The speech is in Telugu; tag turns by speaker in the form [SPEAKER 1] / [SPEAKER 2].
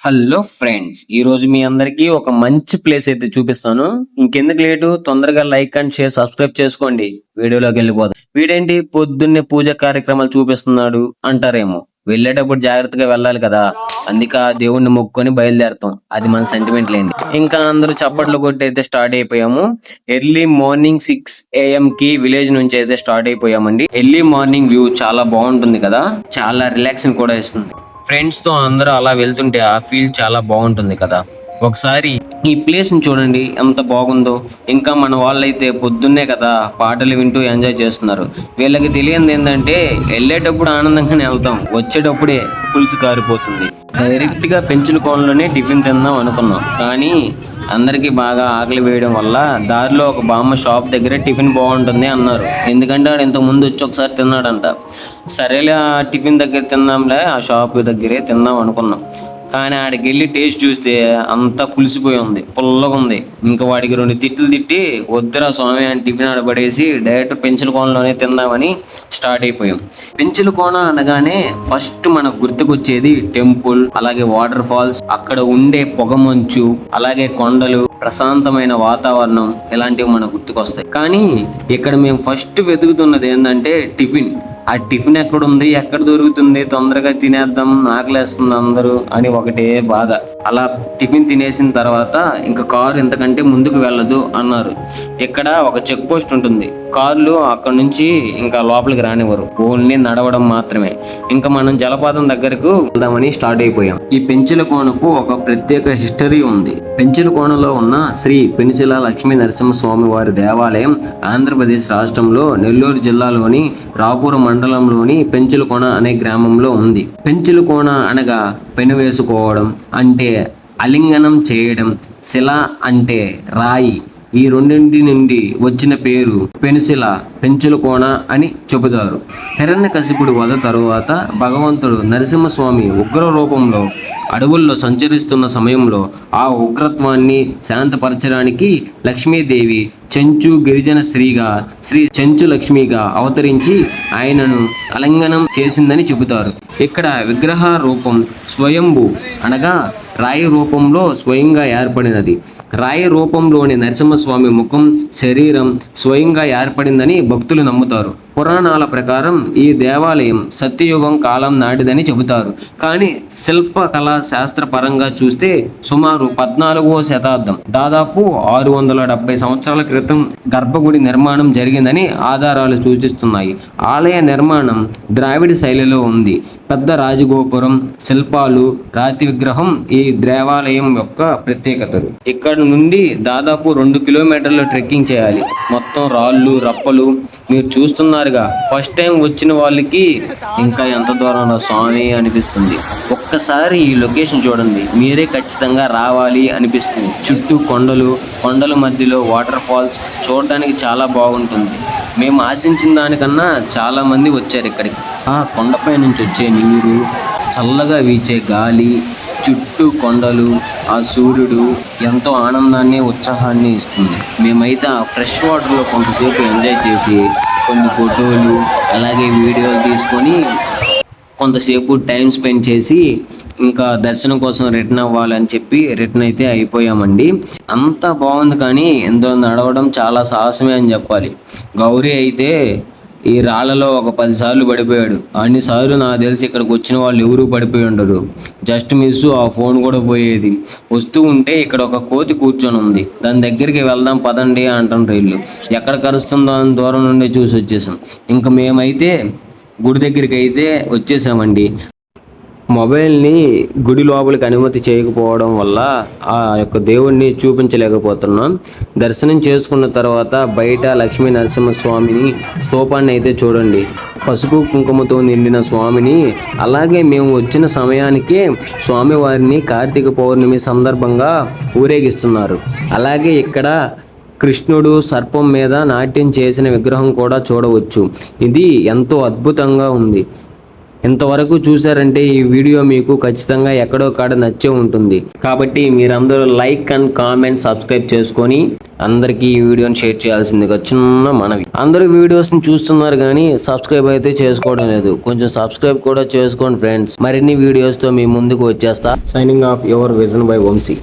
[SPEAKER 1] హలో ఫ్రెండ్స్ ఈ రోజు మీ అందరికి ఒక మంచి ప్లేస్ అయితే చూపిస్తాను. ఇంకెందుకు లేటు తొందరగా లైక్ అండ్ షేర్ సబ్స్క్రైబ్ చేసుకోండి. వీడియోలోకి వెళ్ళిపోదాం. వీడేంటి? పొద్దున్నే పూజ కార్యక్రమాలు చూపిస్తున్నాడు అంటారేమో. వెళ్ళేటప్పుడు జాగ్రత్తగా వెళ్ళాలి కదా. అందుకే ఆ దేవుణ్ణి మొక్కుకొని బయలుదేరతాం. అది మన సెంటిమెంట్ లేండి. ఇంకా అందరూ చప్పట్లు కొట్టి అయితే స్టార్ట్ అయిపోయాము. ఎర్లీ మార్నింగ్ సిక్స్ ఏఎం కి విలేజ్ నుంచి అయితే స్టార్ట్ అయిపోయామండి. ఎర్లీ మార్నింగ్ వ్యూ చాలా బాగుంటుంది కదా. చాలా రిలాక్సింగ్ కూడా ఇస్తుంది. ఫ్రెండ్స్తో అందరూ అలా వెళ్తుంటే ఆ ఫీల్ చాలా బాగుంటుంది కదా. ఒకసారి ఈ ప్లేస్ని చూడండి ఎంత బాగుందో. ఇంకా మన వాళ్ళైతే పొద్దున్నే కదా పాటలు వింటూ ఎంజాయ్ చేస్తున్నారు. వీళ్ళకి తెలియంది ఏంటంటే వెళ్ళేటప్పుడు ఆనందంగానే వెళ్తాం. వచ్చేటప్పుడే పులుసు కారిపోతుంది. డైరెక్ట్గా పెంచుల కోనలోనే టిఫిన్ తిందాం అనుకున్నాం. కానీ అందరికీ బాగా ఆకలి వేయడం వల్ల దారిలో ఒక బామ్మ షాప్ దగ్గర టిఫిన్ బాగుంటుంది అన్నారు. ఎందుకంటే ఆడు ఇంతకు ముందు వచ్చి ఒకసారి తిన్నాడంట. సరేలే ఆ టిఫిన్ దగ్గర తిందాంలే ఆ షాప్ దగ్గరే తిందాం అనుకున్నాం. కానీ ఆడికి వెళ్ళి టేస్ట్ చూస్తే అంతా పులిసిపోయి ఉంది పుల్లగా ఉంది. ఇంకా వాడికి రెండు తిట్లు తిట్టి వద్దురా స్వామి అని టిఫిన్ ఆడబడేసి డైరెక్ట్ పెంచుల కోణంలోనే తిందామని స్టార్ట్ అయిపోయాం. పెంచుల కోన అనగానే ఫస్ట్ మనకు గుర్తుకొచ్చేది టెంపుల్ అలాగే వాటర్ ఫాల్స్ అక్కడ ఉండే పొగమంచు అలాగే కొండలు ప్రశాంతమైన వాతావరణం ఇలాంటివి మనకు గుర్తుకొస్తాయి. కానీ ఇక్కడ మేము ఫస్ట్ వెతుకుతున్నది ఏంటంటే టిఫిన్. ఆ టిఫిన్ ఎక్కడ ఉంది ఎక్కడ దొరుకుతుంది? తొందరగా తినేద్దాం ఆకలేస్తుంది అందరూ అని ఒకటే బాధ. అలా టిఫిన్ తినేసిన తర్వాత ఇంకా కారు ఇంతకంటే ముందుకు వెళ్ళదు అన్నారు. ఇక్కడ ఒక చెక్ పోస్ట్ ఉంటుంది. కార్లు అక్కడ నుంచి ఇంకా లోపలికి రానివ్వరు. ఓన్లీ నడవడం మాత్రమే. ఇంకా మనం జలపాతం దగ్గరకు వెళ్దామని స్టార్ట్ అయిపోయాం. ఈ పెంచుల కోనకు ఒక ప్రత్యేక హిస్టరీ ఉంది. పెంచుల కోనలో ఉన్న శ్రీ పెనుచిల లక్ష్మీ నరసింహస్వామి వారి దేవాలయం ఆంధ్రప్రదేశ్ రాష్ట్రంలో నెల్లూరు జిల్లాలోని రాపూర్ మండలంలోని పెంచులకోన అనే గ్రామంలో ఉంది. పెంచులకోన అనగా పెను వేసుకోవడం అంటే అలింగనం చేయడం శిల అంటే రాయి. ఈ రెండింటి నుండి వచ్చిన పేరు పెనుశిల పెంచులకోన అని చెబుతారు. హిరణ్యకశిపుడు వధ తరువాత భగవంతుడు నరసింహస్వామి ఉగ్ర రూపంలో అడవుల్లో సంచరిస్తున్న సమయంలో ఆ ఉగ్రత్వాన్ని శాంతపరచడానికి లక్ష్మీదేవి చెంచు గిరిజన స్త్రీగా శ్రీ చెంచు లక్ష్మిగా అవతరించి ఆయనను అలంగనం చేసిందని చెబుతారు. ఇక్కడ విగ్రహ రూపం స్వయంభు అనగా రాయి రూపంలో స్వయంగా ఏర్పడినది. రాయి రూపంలోని నరసింహస్వామి ముఖం శరీరం స్వయంగా ఏర్పడిందని భక్తులు నమ్ముతారు. పురాణాల ప్రకారం ఈ దేవాలయం సత్యయుగం కాలం నాటిదని చెబుతారు. కానీ శిల్పకళా శాస్త్ర పరంగా చూస్తే సుమారు పద్నాలుగవ శతాబ్దం. దాదాపు ఆరు వందల డెబ్బై సంవత్సరాల క్రితం గర్భగుడి నిర్మాణం జరిగిందని ఆధారాలు సూచిస్తున్నాయి. ఆలయ నిర్మాణం ద్రావిడ శైలిలో ఉంది. పెద్ద రాజగోపురం శిల్పాలు రాతి విగ్రహం ఈ దేవాలయం యొక్క ప్రత్యేకతలు. ఇక్కడ నుండి దాదాపు రెండు కిలోమీటర్లు ట్రెక్కింగ్ చేయాలి. మొత్తం రాళ్ళు రప్పలు మీరు చూస్తున్నారుగా. ఫస్ట్ టైం వచ్చిన వాళ్ళకి ఇంకా ఎంత దూరం స్వామి అనిపిస్తుంది. ఒక్కసారి ఈ లొకేషన్ చూడండి. మీరే ఖచ్చితంగా రావాలి అనిపిస్తుంది. చుట్టూ కొండలు కొండల మధ్యలో వాటర్ ఫాల్స్ చూడడానికి చాలా బాగుంటుంది. మేము ఆశించిన దానికన్నా చాలామంది వచ్చారు ఇక్కడికి. ఆ కొండపై నుంచి వచ్చే నీరు చల్లగా వీచే గాలి చుట్టూ కొండలు ఆ సూర్యుడు ఎంతో ఆనందాన్ని ఉత్సాహాన్ని ఇస్తుంది. మేమైతే ఆ ఫ్రెష్ వాటర్లో కొంతసేపు ఎంజాయ్ చేసి కొన్ని ఫోటోలు అలాగే వీడియోలు తీసుకొని కొంతసేపు టైం స్పెండ్ చేసి ఇంకా దర్శనం కోసం రిటర్న్ అవ్వాలని చెప్పి రిటర్న్ అయితే అయిపోయామండి. అంతా బాగుంది కానీ ఎంతో నడవడం చాలా సాహసమే అని చెప్పాలి. గౌరీ అయితే ఈ రాళ్ళలో ఒక పదిసార్లు పడిపోయాడు. అన్నిసార్లు నాకు తెలిసి ఇక్కడికి వచ్చిన వాళ్ళు ఎవరు పడిపోయి ఉండరు. జస్ట్ మిస్ ఆ ఫోన్ కూడా పోయేది. వస్తూ ఉంటే ఇక్కడ ఒక కోతి కూర్చొని ఉంది. దాని దగ్గరికి వెళ్దాం పదండి అంటారు వీళ్ళు. ఎక్కడ కరుస్తుందో అని దూరం నుండి చూసి వచ్చేసాం. ఇంకా మేమైతే గుడి దగ్గరికి అయితే వచ్చేసామండి. మొబైల్ని గుడి లోపలికి అనుమతి చేయకపోవడం వల్ల ఆ యొక్క దేవుణ్ణి చూపించలేకపోతున్నాం. దర్శనం చేసుకున్న తర్వాత బయట లక్ష్మీ నరసింహస్వామిని స్తూపాన్ని అయితే చూడండి. పసుపు కుంకుమతో నిండిన స్వామిని అలాగే మేము వచ్చిన సమయానికే స్వామివారిని కార్తీక పౌర్ణమి సందర్భంగా ఊరేగిస్తున్నారు. అలాగే ఇక్కడ కృష్ణుడు సర్పం మీద నాట్యం చేసిన విగ్రహం కూడా చూడవచ్చు. ఇది ఎంతో అద్భుతంగా ఉంది. ఇంతవరకు చూసారంటే ఈ వీడియో మీకు ఖచ్చితంగా ఎక్కడో కాడ నచ్చే ఉంటుంది. కాబట్టి మీరందరూ లైక్ అండ్ కామెంట్ సబ్స్క్రైబ్ చేసుకొని అందరికీ ఈ వీడియోని షేర్ చేయాల్సిందిగా చిన్న మనవి. అందరూ వీడియోస్ని చూస్తున్నారు కానీ సబ్స్క్రైబ్ అయితే చేసుకోవడం లేదు. కొంచెం సబ్స్క్రైబ్ కూడా చేసుకోండి ఫ్రెండ్స్. మరిన్ని వీడియోస్తో మీ ముందుకు వచ్చేస్తా. Signing off your vision by Vamsi